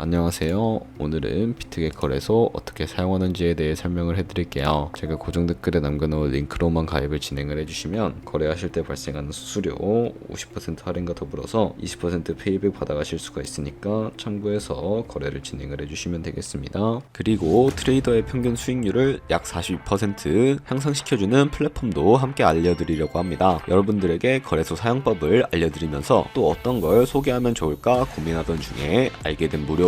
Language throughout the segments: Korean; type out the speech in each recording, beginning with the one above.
안녕하세요. 오늘은 비트게컬에서 어떻게 사용하는지에 대해 설명을 해드릴게요. 제가 고정 댓글에 남겨놓은 링크로만 가입을 진행을 해주시면 거래하실 때 발생하는 수수료 50% 할인과 더불어서 20% 페이백 받아가실 수가 있으니까 참고해서 거래를 진행을 해주시면 되겠습니다. 그리고 트레이더의 평균 수익률을 약 42% 향상시켜주는 플랫폼도 함께 알려드리려고 합니다. 여러분들에게 거래소 사용법을 알려드리면서 또 어떤 걸 소개하면 좋을까 고민하던 중에 알게 된 무료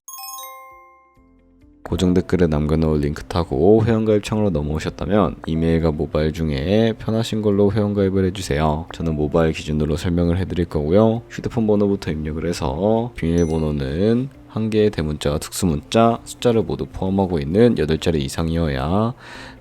고정 댓글에 남겨놓은 링크 타고 회원가입창으로 넘어오셨다면 이메일과 모바일 중에 편하신 걸로 회원가입을 해주세요. 저는 모바일 기준으로 설명을 해드릴 거고요. 휴대폰 번호부터 입력을 해서 비밀번호는 한 개의 대문자와 특수문자, 숫자를 모두 포함하고 있는 8자리 이상이어야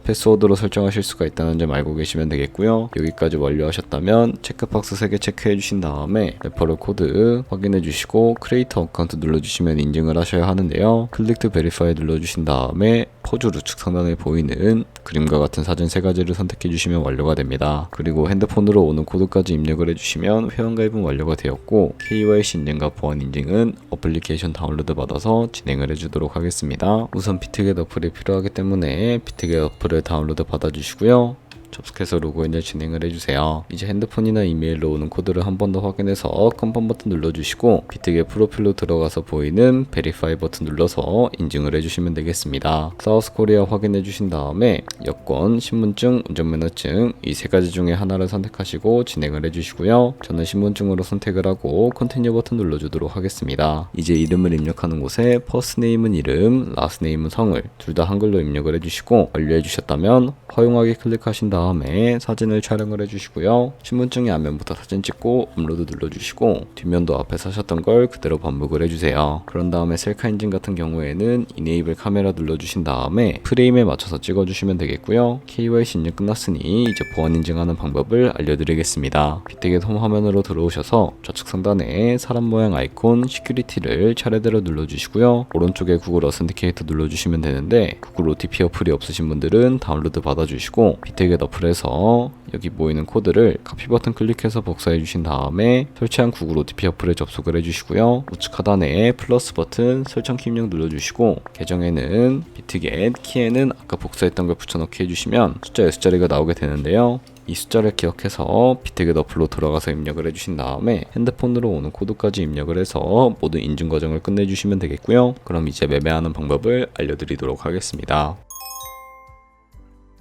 패스워드로 설정하실 수가 있다는 점 알고 계시면 되겠고요. 여기까지 완료하셨다면 체크박스 3개 체크해 주신 다음에 레퍼럴 코드 확인해 주시고 크리에이터 어카운트 눌러주시면 인증을 하셔야 하는데요. 클릭 투 베리파이 눌러주신 다음에 포즈 우측 상단에 보이는 그림과 같은 사진 세 가지를 선택해 주시면 완료가 됩니다. 그리고 핸드폰으로 오는 코드까지 입력을 해주시면 회원가입은 완료가 되었고 KYC 인증과 보안 인증은 어플리케이션 다운로드 받아서 진행을 해주도록 하겠습니다. 우선 비트겟 어플이 필요하기 때문에 비트겟 어플 을 다운로드 받아주시고요. 접속해서 로그인을 진행을 해주세요. 이제 핸드폰이나 이메일로 오는 코드를 한 번 더 확인해서 컨펌 버튼 눌러주시고 비트겟 프로필로 들어가서 보이는 베리파이 버튼 눌러서 인증을 해주시면 되겠습니다. 사우스 코리아 확인해 주신 다음에 여권, 신분증, 운전면허증 이 세 가지 중에 하나를 선택하시고 진행을 해주시고요. 저는 신분증으로 선택을 하고 컨티뉴 버튼 눌러주도록 하겠습니다. 이제 이름을 입력하는 곳에 퍼스트 네임은 이름, 라스트 네임은 성을 둘 다 한글로 입력을 해주시고 완료해 주셨다면 허용하기 클릭하신 다음 에 사진을 촬영을 해주시고요. 신분증의 앞면부터 사진 찍고 업로드 눌러주시고 뒷면도 앞에 사셨던 걸 그대로 반복을 해주세요. 그런 다음에 셀카 인증 같은 경우에는 이네이블 카메라 눌러주신 다음에 프레임에 맞춰서 찍어주시면 되겠고요. KYC 인증 끝났으니 이제 보안 인증하는 방법을 알려드리겠습니다. 비트겟 홈 화면으로 들어오셔서 좌측 상단에 사람 모양 아이콘 시큐리티를 차례대로 눌러주시고요. 오른쪽에 구글 어센티케이터 눌러주시면 되는데 구글 OTP 어플이 없으신 분들은 다운로드 받아주시고 비트겟 어플에서 여기 보이는 코드를 카피 버튼 클릭해서 복사해 주신 다음에 설치한 구글 OTP 어플에 접속을 해 주시고요. 우측 하단에 플러스 버튼 설정 키 입력 눌러 주시고 계정에는 비트겟 키에는 아까 복사했던 걸 붙여넣기 해 주시면 숫자 6자리가 나오게 되는데요. 이 숫자를 기억해서 비트겟 어플로 들어가서 입력을 해주신 다음에 핸드폰으로 오는 코드까지 입력을 해서 모든 인증 과정을 끝내주시면 되겠고요. 그럼 이제 매매하는 방법을 알려드리도록 하겠습니다.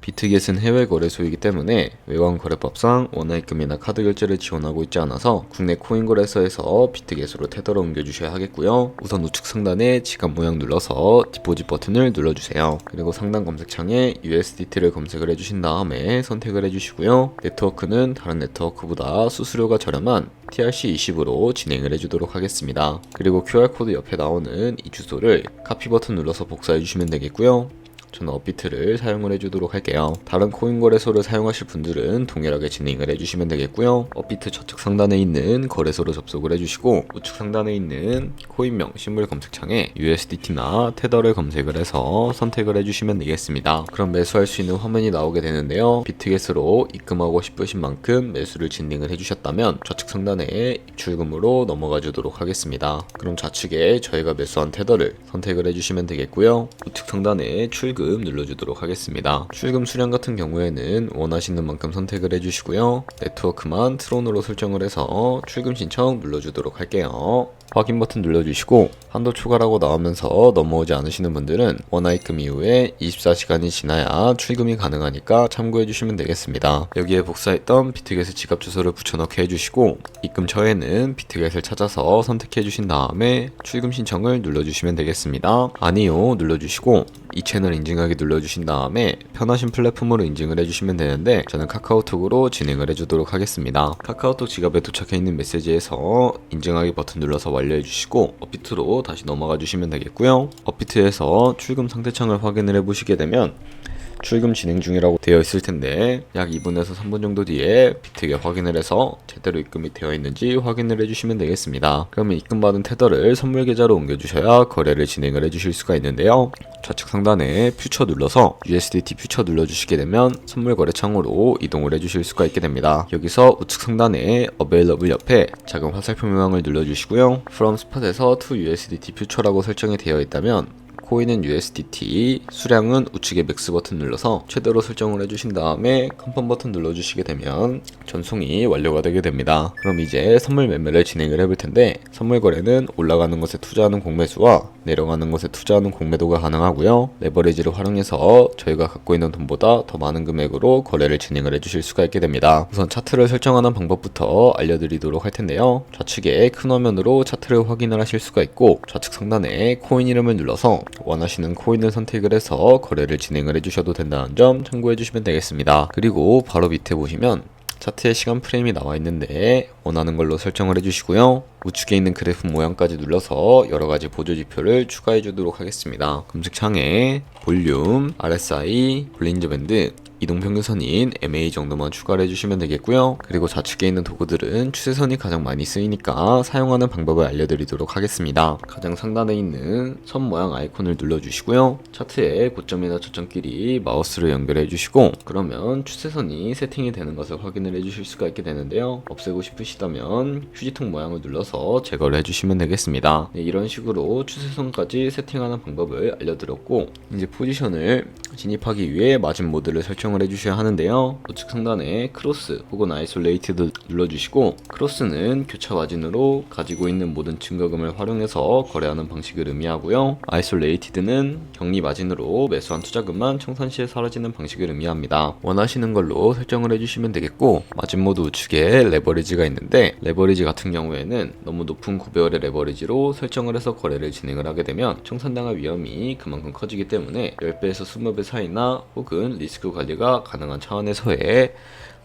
비트겟은 해외 거래소이기 때문에 외환 거래법상 원화입금이나 카드 결제를 지원하고 있지 않아서 국내 코인 거래소에서 비트겟으로 테더로 옮겨주셔야 하겠고요. 우선 우측 상단에 지갑 모양 눌러서 디포짓 버튼을 눌러주세요. 그리고 상단 검색창에 USDT를 검색을 해주신 다음에 선택을 해주시고요. 네트워크는 다른 네트워크보다 수수료가 저렴한 TRC20으로 진행을 해주도록 하겠습니다. 그리고 QR코드 옆에 나오는 이 주소를 카피 버튼 눌러서 복사해 주시면 되겠고요. 저는 업비트를 사용을 해주도록 할게요. 다른 코인 거래소를 사용하실 분들은 동일하게 진행을 해주시면 되겠고요. 업비트 좌측 상단에 있는 거래소로 접속을 해주시고 우측 상단에 있는 코인명 신물 검색창에 USDT나 테더를 검색을 해서 선택을 해주시면 되겠습니다. 그럼 매수할 수 있는 화면이 나오게 되는데요. 비트겟으로 입금하고 싶으신 만큼 매수를 진행을 해주셨다면 좌측 상단에 입출금으로 넘어가 주도록 하겠습니다. 그럼 좌측에 저희가 매수한 테더를 선택을 해주시면 되겠고요. 우측 상단에 출금 눌러주도록 하겠습니다. 출금 수량 같은 경우에는 원하시는 만큼 선택을 해주시고요. 네트워크만 트론으로 설정을 해서 출금 신청 눌러주도록 할게요. 확인 버튼 눌러주시고 한도 초과라고 나오면서 넘어오지 않으시는 분들은 원화입금 이후에 24시간이 지나야 출금이 가능하니까 참고해 주시면 되겠습니다. 여기에 복사했던 비트겟의 지갑 주소를 붙여넣기 해주시고 입금 처에는 비트겟을 찾아서 선택해 주신 다음에 출금 신청을 눌러주시면 되겠습니다. 아니요 눌러주시고 이 채널 인증하기 눌러주신 다음에 편하신 플랫폼으로 인증을 해주시면 되는데 저는 카카오톡으로 진행을 해주도록 하겠습니다. 카카오톡 지갑에 도착해 있는 메시지에서 인증하기 버튼 눌러서 완료해 주시고 업비트로 다시 넘어가 주시면 되겠고요. 업비트에서 출금 상태창을 확인을 해 보시게 되면 출금 진행 중이라고 되어 있을 텐데 약 2분에서 3분 정도 뒤에 비트게 확인을 해서 제대로 입금이 되어 있는지 확인을 해주시면 되겠습니다. 그러면 입금받은 테더를 선물 계좌로 옮겨주셔야 거래를 진행을 해주실 수가 있는데요. 좌측 상단에 퓨처 눌러서 USDT 퓨처 눌러주시게 되면 선물 거래 창으로 이동을 해주실 수가 있게 됩니다. 여기서 우측 상단에 Available 옆에 작은 화살표 모양을 눌러주시고요. From Spot에서 to USDT 퓨처라고 설정이 되어 있다면 코인은 USDT, 수량은 우측에 맥스 버튼 눌러서 최대로 설정을 해주신 다음에 컨펌 버튼 눌러주시게 되면 전송이 완료가 되게 됩니다. 그럼 이제 선물 매매를 진행을 해볼 텐데 선물 거래는 올라가는 것에 투자하는 공매수와 내려가는 것에 투자하는 공매도가 가능하고요. 레버리지를 활용해서 저희가 갖고 있는 돈보다 더 많은 금액으로 거래를 진행을 해주실 수가 있게 됩니다. 우선 차트를 설정하는 방법부터 알려드리도록 할 텐데요. 좌측에 큰 화면으로 차트를 확인을 하실 수가 있고 좌측 상단에 코인 이름을 눌러서 원하시는 코인을 선택을 해서 거래를 진행을 해주셔도 된다는 점 참고해 주시면 되겠습니다. 그리고 바로 밑에 보시면 차트에 시간 프레임이 나와 있는데 원하는 걸로 설정을 해주시고요. 우측에 있는 그래프 모양까지 눌러서 여러 가지 보조 지표를 추가해 주도록 하겠습니다. 검색창에 볼륨, RSI, 볼린저 밴드, 이동평균선인 MA 정도만 추가를 해주시면 되겠고요. 그리고 좌측에 있는 도구들은 추세선이 가장 많이 쓰이니까 사용하는 방법을 알려드리도록 하겠습니다. 가장 상단에 있는 선 모양 아이콘을 눌러주시고요. 차트의 고점이나 저점끼리 마우스를 연결해 주시고 그러면 추세선이 세팅이 되는 것을 확인을 해 주실 수가 있게 되는데요. 없애고 싶으시다면 휴지통 모양을 눌러서 제거를 해주시면 되겠습니다. 네, 이런 식으로 추세선까지 세팅하는 방법을 알려드렸고 이제 포지션을 진입하기 위해 마진 모드를 설정 을 해주셔야 하는데요. 우측 상단에 크로스 혹은 아이솔레이트드 눌러주시고 크로스는 교차 마진으로 가지고 있는 모든 증거금을 활용해서 거래하는 방식을 의미하고요. 아이솔레이티드는 격리 마진으로 매수한 투자금만 청산 시에 사라지는 방식을 의미합니다. 원하시는 걸로 설정을 해주시면 되겠고 마진 모드 우측에 레버리지가 있는데 레버리지 같은 경우에는 너무 높은 구배열의 레버리지로 설정을 해서 거래를 진행을 하게 되면 청산당할 위험이 그만큼 커지기 때문에 10배에서 20배 사이나 혹은 리스크 관리가 가능한 차원에서의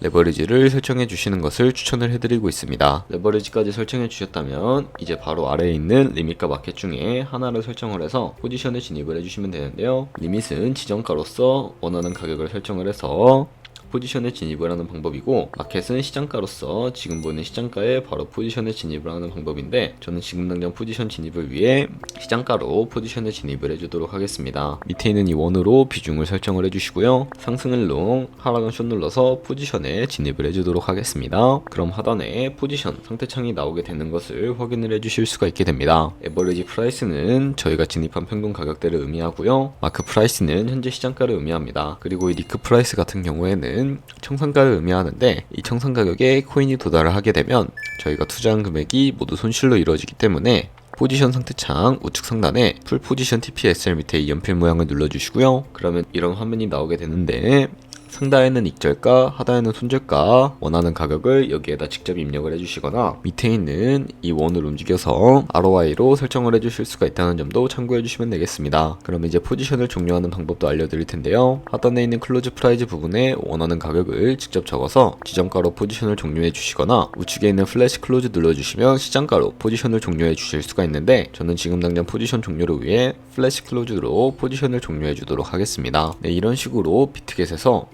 레버리지를 설정해 주시는 것을 추천을 해드리고 있습니다. 레버리지까지 설정해 주셨다면 이제 바로 아래에 있는 리밋과 마켓 중에 하나를 설정을 해서 포지션에 진입을 해주시면 되는데요. 리밋은 지정가로서 원하는 가격을 설정을 해서 포지션에 진입을 하는 방법이고 마켓은 시장가로서 지금 보이는 시장가에 바로 포지션에 진입을 하는 방법인데 저는 지금 당장 포지션 진입을 위해 시장가로 포지션에 진입을 해주도록 하겠습니다. 밑에 있는 이 원으로 비중을 설정을 해주시고요. 상승을 롱, 하락은 숏 눌러서 포지션에 진입을 해주도록 하겠습니다. 그럼 하단에 포지션 상태 창이 나오게 되는 것을 확인을 해주실 수가 있게 됩니다. 에버리지 프라이스는 저희가 진입한 평균 가격대를 의미하고요. 마크 프라이스는 현재 시장가를 의미합니다. 그리고 이 리크 프라이스 같은 경우에는 청산가를 의미하는데 이 청산 가격에 코인이 도달을 하게 되면 저희가 투자한 금액이 모두 손실로 이루어지기 때문에 포지션 상태창 우측 상단에 풀 포지션 TPSL 밑에 이 연필 모양을 눌러주시고요. 그러면 이런 화면이 나오게 되는데 상단에는 익절가, 하단에는 손절가, 원하는 가격을 여기에다 직접 입력을 해주시거나 밑에 있는 이 원을 움직여서 ROI로 설정을 해주실 수가 있다는 점도 참고해 주시면 되겠습니다. 그럼 이제 포지션을 종료하는 방법도 알려드릴 텐데요. 하단에 있는 클로즈 프라이즈 부분에 원하는 가격을 직접 적어서 지정가로 포지션을 종료해 주시거나 우측에 있는 플래시 클로즈 눌러주시면 시장가로 포지션을 종료해 주실 수가 있는데 저는 지금 당장 포지션 종료를 위해 플래시 클로즈로 포지션을 종료해 주도록 하겠습니다. 네, 이런 식으로 비트겟에서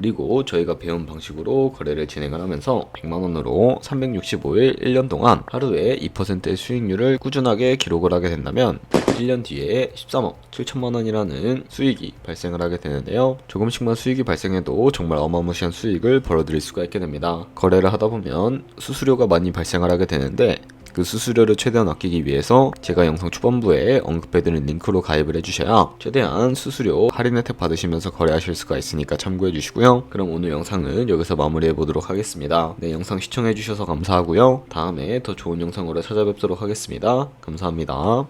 그리고 저희가 배운 방식으로 거래를 진행을 하면서 100만원으로 365일 1년 동안 하루에 2%의 수익률을 꾸준하게 기록을 하게 된다면 1년 뒤에 13억 7천만원이라는 수익이 발생을 하게 되는데요. 조금씩만 수익이 발생해도 정말 어마무시한 수익을 벌어들일 수가 있게 됩니다. 거래를 하다 보면 수수료가 많이 발생을 하게 되는데 그 수수료를 최대한 아끼기 위해서 제가 영상 초반부에 언급해드린 링크로 가입을 해주셔야 최대한 수수료 할인 혜택 받으시면서 거래하실 수가 있으니까 참고해 주시고요. 그럼 오늘 영상은 여기서 마무리해 보도록 하겠습니다. 네, 영상 시청해 주셔서 감사하고요. 다음에 더 좋은 영상으로 찾아뵙도록 하겠습니다. 감사합니다.